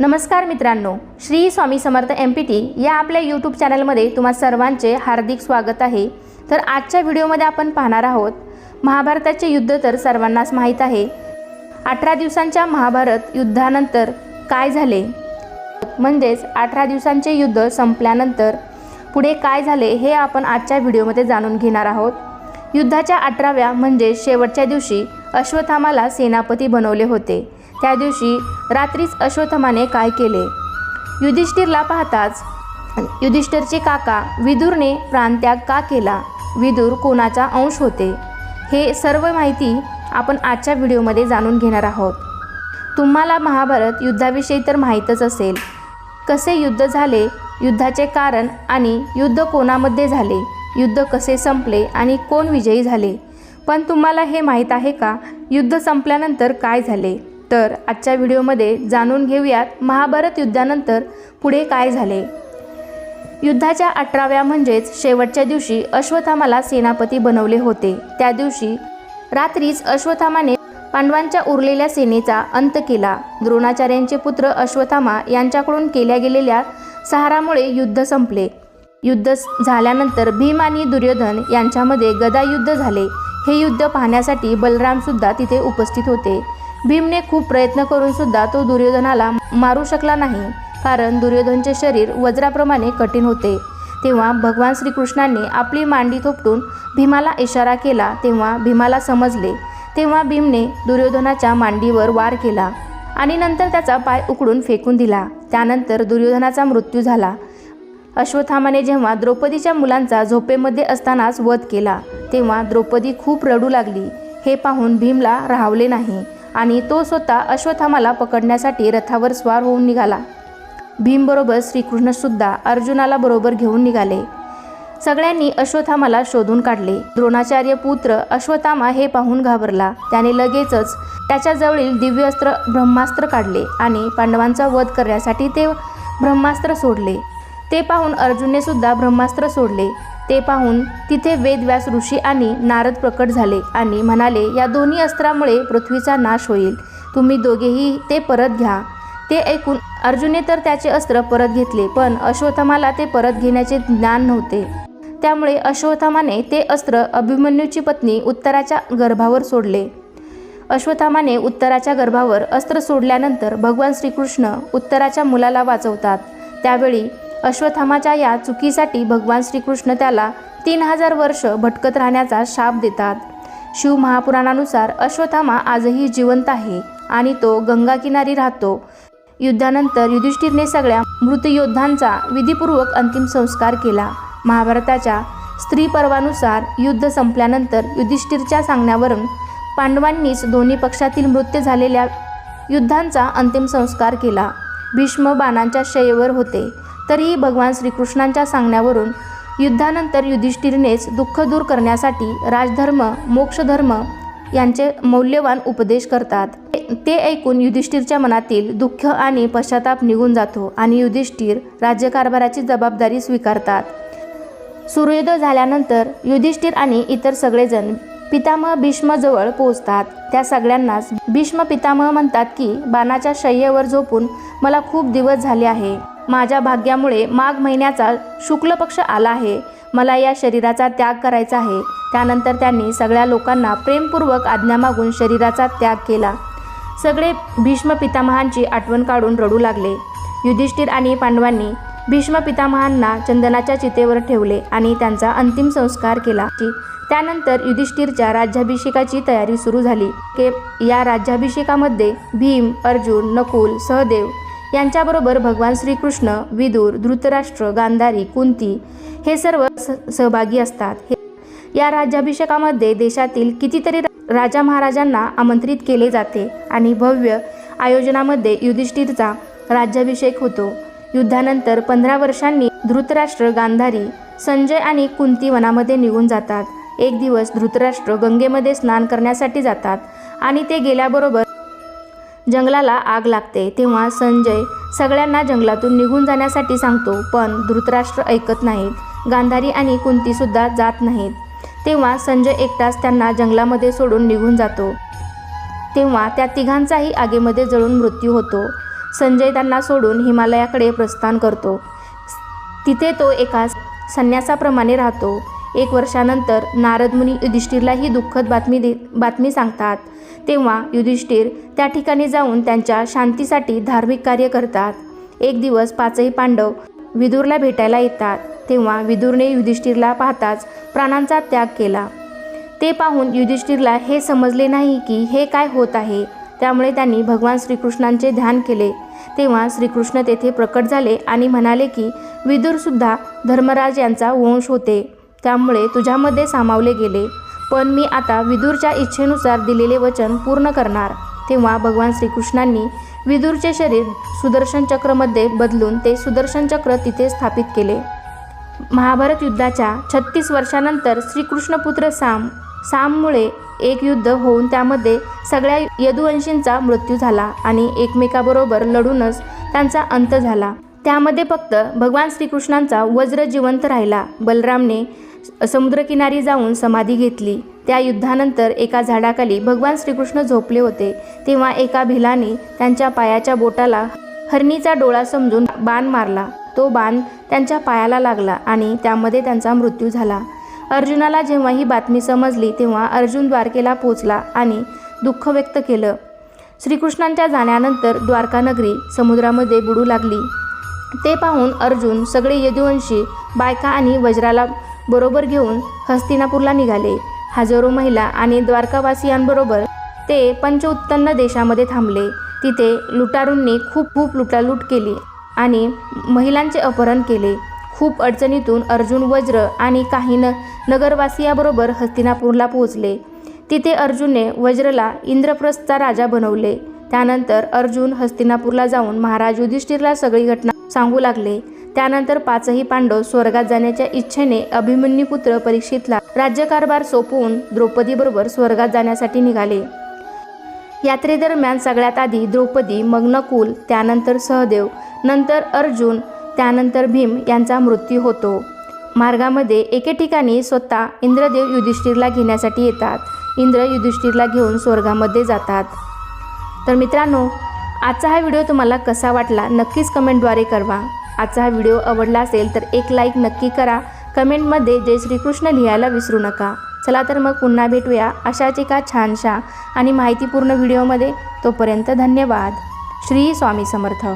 नमस्कार मित्रांनो Shri Swami Samarth M P T या आपल्या यूट्यूब चॅनलमध्ये तुम्हा सर्वांचे हार्दिक स्वागत आहे. तर आजच्या व्हिडिओमध्ये आपण पाहणार आहोत महाभारताचे युद्ध तर सर्वांनाच माहीत आहे. अठरा दिवसांच्या महाभारत युद्धानंतर काय झाले? म्हणजेच अठरा दिवसांचे युद्ध संपल्यानंतर पुढे काय झाले हे आपण आजच्या व्हिडिओमध्ये जाणून घेणार आहोत. युद्धाच्या अठराव्या म्हणजे शेवटच्या दिवशी अश्वथामाला सेनापती बनवले होते. त्या दिवशी रात्रीच अश्वत्थमाने काय केले? युधिष्ठिरला पाहताच युधिष्ठिरचे काका विदूरने प्राणत्याग का केला? विदूर कोणाचा अंश होते? हे सर्व माहिती आपण आजच्या व्हिडिओमध्ये जाणून घेणार आहोत. तुम्हाला महाभारत युद्धाविषयी तर माहीतच असेल. कसे युद्ध झाले? युद्धाचे कारण आणि युद्ध कोणामध्ये झाले? युद्ध कसे संपले आणि कोण विजयी झाले? पण तुम्हाला हे माहीत आहे का? युद्ध संपल्यानंतर काय झाले? तर आजच्या व्हिडिओमध्ये जाणून घेऊयात महाभारत युद्धानंतर पुढे काय झाले. युद्धाच्या अठराव्या म्हणजेच शेवटच्या दिवशी अश्वथामाला सेनापती बनवले होते. त्या दिवशी रात्रीच अश्वथामाने पांडवांच्या उरलेल्या सेनेचा अंत केला. द्रोणाचार्यांचे पुत्र अश्वथामा यांच्याकडून केल्या गेलेल्या सहारामुळे युद्ध संपले. युद्ध झाल्यानंतर भीम आणि दुर्योधन यांच्यामध्ये गदायुद्ध झाले. हे युद्ध पाहण्यासाठी बलरामसुद्धा तिथे उपस्थित होते. भीमने खूप प्रयत्न करून सुद्धा तो दुर्योधनाला मारू शकला नाही कारण दुर्योधनचे शरीर वज्राप्रमाणे कठीण होते. तेव्हा भगवान श्रीकृष्णांनी आपली मांडी थोपटून भीमाला इशारा केला. तेव्हा भीमाला समजले. तेव्हा भीमने दुर्योधनाच्या मांडीवर वार केला आणि नंतर त्याचा पाय उकडून फेकून दिला. त्यानंतर दुर्योधनाचा मृत्यू झाला. अश्वत्थामाने जेव्हा द्रौपदीच्या मुलांचा झोपेमध्ये असतानाच वध केला तेव्हा द्रौपदी खूप रडू लागली. हे पाहून भीमला राहवले नाही. आणि तो स्वतः अश्वथामाला पकडण्यासाठी रथावर स्वार होऊन निघाला. भीमबरोबर श्रीकृष्णसुद्धा अर्जुनाला बरोबर घेऊन निघाले. सगळ्यांनी अश्वत्थामाला शोधून काढले. द्रोणाचार्य पुत्र अश्वथामा हे पाहून घाबरला. त्याने लगेचच त्याच्याजवळील दिव्यस्त्र ब्रह्मास्त्र काढले आणि पांडवांचा वध करण्यासाठी ते ब्रह्मास्त्र सोडले. ते पाहून अर्जुनने सुद्धा ब्रह्मास्त्र सोडले. ते पाहून तिथे वेदव्यास ऋषी आणि नारद प्रकट झाले आणि म्हणाले या दोन्ही अस्त्रामुळे पृथ्वीचा नाश होईल. तुम्ही दोघेही ते परत घ्या. ते ऐकून अर्जुने तर त्याचे अस्त्र परत घेतले पण अश्वत्थामाला ते परत घेण्याचे ज्ञान नव्हते. त्यामुळे अश्वत्थामाने ते अस्त्र अभिमन्यूची पत्नी उत्तराच्या गर्भावर सोडले. अश्वत्थामाने उत्तराच्या गर्भावर अस्त्र सोडल्यानंतर भगवान श्रीकृष्ण उत्तराच्या मुलाला वाचवतात. त्यावेळी अश्वत्थामाच्या या चुकीसाठी भगवान श्रीकृष्ण त्याला तीन हजार वर्ष भटकत राहण्याचा शाप देतात. शिव महापुराणानुसार अश्वत्थामा आजही जिवंत आहे आणि तो गंगाकिनारी राहतो. युद्धानंतर युधिष्ठिरने सगळ्या मृत योद्धांचा विधीपूर्वक अंतिम संस्कार केला. महाभारताच्या स्त्री पर्वानुसार युद्ध संपल्यानंतर युधिष्ठिरच्या सांगण्यावरून पांडवांनीच दोन्ही पक्षातील मृत्यू झालेल्या युद्धांचा अंतिम संस्कार केला. भीष्म बाणांच्या शयेवर होते. तरीही भगवान श्रीकृष्णांच्या सांगण्यावरून युद्धानंतर युधिष्ठिरनेच दुःख दूर करण्यासाठी राजधर्म मोक्षधर्म यांचे मौल्यवान उपदेश करतात. ते ऐकून युधिष्ठिरच्या मनातील दुःख आणि पश्चाताप निघून जातो आणि युधिष्ठिर राज्यकारभाराची जबाबदारी स्वीकारतात. सूर्योदय झाल्यानंतर युधिष्ठिर आणि इतर सगळेजण पितामह भीष्मजवळ पोहोचतात. त्या सगळ्यांनाच भीष्म पितामह म्हणतात की बाणाच्या शय्येवर झोपून मला खूप दिवस झाले आहे. माझ्या भाग्यामुळे माघ महिन्याचा शुक्ल पक्ष आला आहे. मला या शरीराचा त्याग करायचा आहे. त्यानंतर त्यांनी सगळ्या लोकांना प्रेमपूर्वक आज्ञा मागून शरीराचा त्याग केला. सगळे भीष्म पितामहांची आठवण काढून रडू लागले. युधिष्ठिर आणि पांडवांनी भीष्म पितामहांना चंदनाच्या चितेवर ठेवले आणि त्यांचा अंतिम संस्कार केला. त्यानंतर युधिष्ठिरच्या राज्याभिषेकाची तयारी सुरू झाली. के या राज्याभिषेकामध्ये भीम अर्जुन नकुल सहदेव यांच्याबरोबर भगवान श्रीकृष्ण विदूर धृतराष्ट्र गांधारी कुंती हे सर्व सहभागी असतात. हे या राज्याभिषेकामध्ये देशातील कितीतरी राजा महाराजांना आमंत्रित केले जाते आणि भव्य आयोजनामध्ये युधिष्ठिरचा राज्याभिषेक होतो. युद्धानंतर पंधरा वर्षांनी धृतराष्ट्र गांधारी संजय आणि कुंती वनामध्ये निघून जातात. एक दिवस धृतराष्ट्र गंगेमध्ये स्नान करण्यासाठी जातात आणि ते गेल्याबरोबर जंगलाला आग लागते तेव्हा संजय सगळ्यांना जंगलातून निघून जाण्यासाठी सांगतो पण धृतराष्ट्र ऐकत नाहीत. गांधारी आणि कुंतीसुद्धा जात नाहीत. तेव्हा संजय एकटाच त्यांना जंगलामध्ये सोडून निघून जातो. तेव्हा त्या तिघांचाही आगीमध्ये जळून मृत्यू होतो. संजय त्यांना सोडून हिमालयाकडे प्रस्थान करतो. तिथे तो एका संन्यासाप्रमाणे राहतो. एक वर्षानंतर नारद मुनी युधिष्ठिरला ही दुःखद बातमी दे बातमी सांगतात. तेव्हा युधिष्ठिर त्या ठिकाणी जाऊन त्यांच्या शांतीसाठी धार्मिक कार्य करतात. एक दिवस पाचही पांडव विदूरला भेटायला येतात. तेव्हा विदूरने युधिष्ठिरला पाहताच प्राणांचा त्याग केला. ते पाहून युधिष्ठिरला हे समजले नाही की हे काय होत आहे. त्यामुळे त्यांनी भगवान श्रीकृष्णांचे ध्यान केले. तेव्हा श्रीकृष्ण तेथे प्रकट झाले आणि म्हणाले की विदूरसुद्धा धर्मराज यांचा वंश होते. त्यामुळे तुझ्यामध्ये सामावले गेले. पण मी आता विदूरच्या इच्छेनुसार दिलेले वचन पूर्ण करणार. तेव्हा भगवान श्रीकृष्णांनी विदूरचे शरीर सुदर्शन चक्रमध्ये बदलून ते सुदर्शन चक्र तिथे स्थापित केले. महाभारत युद्धाच्या छत्तीस वर्षानंतर श्रीकृष्णपुत्र साम साममुळे एक युद्ध होऊन त्यामध्ये सगळ्या यदुवंशींचा मृत्यू झाला आणि एकमेकाबरोबर लढूनच त्यांचा अंत झाला. त्यामध्ये फक्त भगवान श्रीकृष्णांचा वज्र जिवंत राहिला. बलरामने समुद्रकिनारी जाऊन समाधी घेतली. त्या युद्धानंतर एका झाडाखाली भगवान श्रीकृष्ण झोपले होते. तेव्हा एका भिलाने त्यांच्या पायाच्या बोटाला हरणीचा डोळा समजून बाण मारला. तो बाण त्यांच्या पायाला लागला आणि त्यामध्ये त्यांचा मृत्यू झाला. अर्जुनाला जेव्हा ही बातमी समजली तेव्हा अर्जुन द्वारकेला पोचला आणि दुःख व्यक्त केलं. श्रीकृष्णांच्या जाण्यानंतर द्वारकानगरी समुद्रामध्ये बुडू लागली. ते पाहून अर्जुन सगळे यदुवंशी बायका आणि वज्राला बरोबर घेऊन हस्तिनापूरला निघाले. हजारो महिला आणि द्वारकावासियांबरोबर ते पंचउत्पन्न देशामध्ये थांबले. तिथे लुटारूंनी खूप खूप लुटालूट केली आणि महिलांचे अपहरण केले. खूप अडचणीतून अर्जुन वज्र आणि काही न नगरवासियाबरोबर हस्तिनापूरला पोहोचले. तिथे अर्जुनने वज्रला इंद्रप्रस्थचा राजा बनवले. त्यानंतर अर्जुन हस्तिनापूरला जाऊन महाराज युधिष्ठिरला सगळी घटना सांगू लागले. त्यानंतर पाचही पांडव स्वर्गात जाण्याच्या इच्छेने अभिमन्युपुत्र परीक्षितला राज्यकारभार सोपवून द्रौपदीबरोबर स्वर्गात जाण्यासाठी निघाले. यात्रेदरम्यान सगळ्यात आधी द्रौपदी मग नकुल त्यानंतर सहदेव नंतर अर्जुन त्यानंतर भीम यांचा मृत्यू होतो. मार्गामध्ये एके ठिकाणी स्वतः इंद्रदेव युधिष्ठिरला घेण्यासाठी येतात. इंद्र युधिष्ठिरला घेऊन स्वर्गामध्ये जातात. तर मित्रांनो आजचा हा व्हिडिओ तुम्हाला कसा वाटला नक्कीच कमेंटद्वारे कळवा. आजचा हा व्हिडिओ आवडला असेल तर एक लाईक नक्की करा. कमेंटमध्ये जय श्रीकृष्ण लिहायला विसरू नका. चला तर मग पुन्हा भेटूया अशाच एका छानशा आणि माहितीपूर्ण व्हिडिओमध्ये. तोपर्यंत धन्यवाद. श्री स्वामी समर्थ.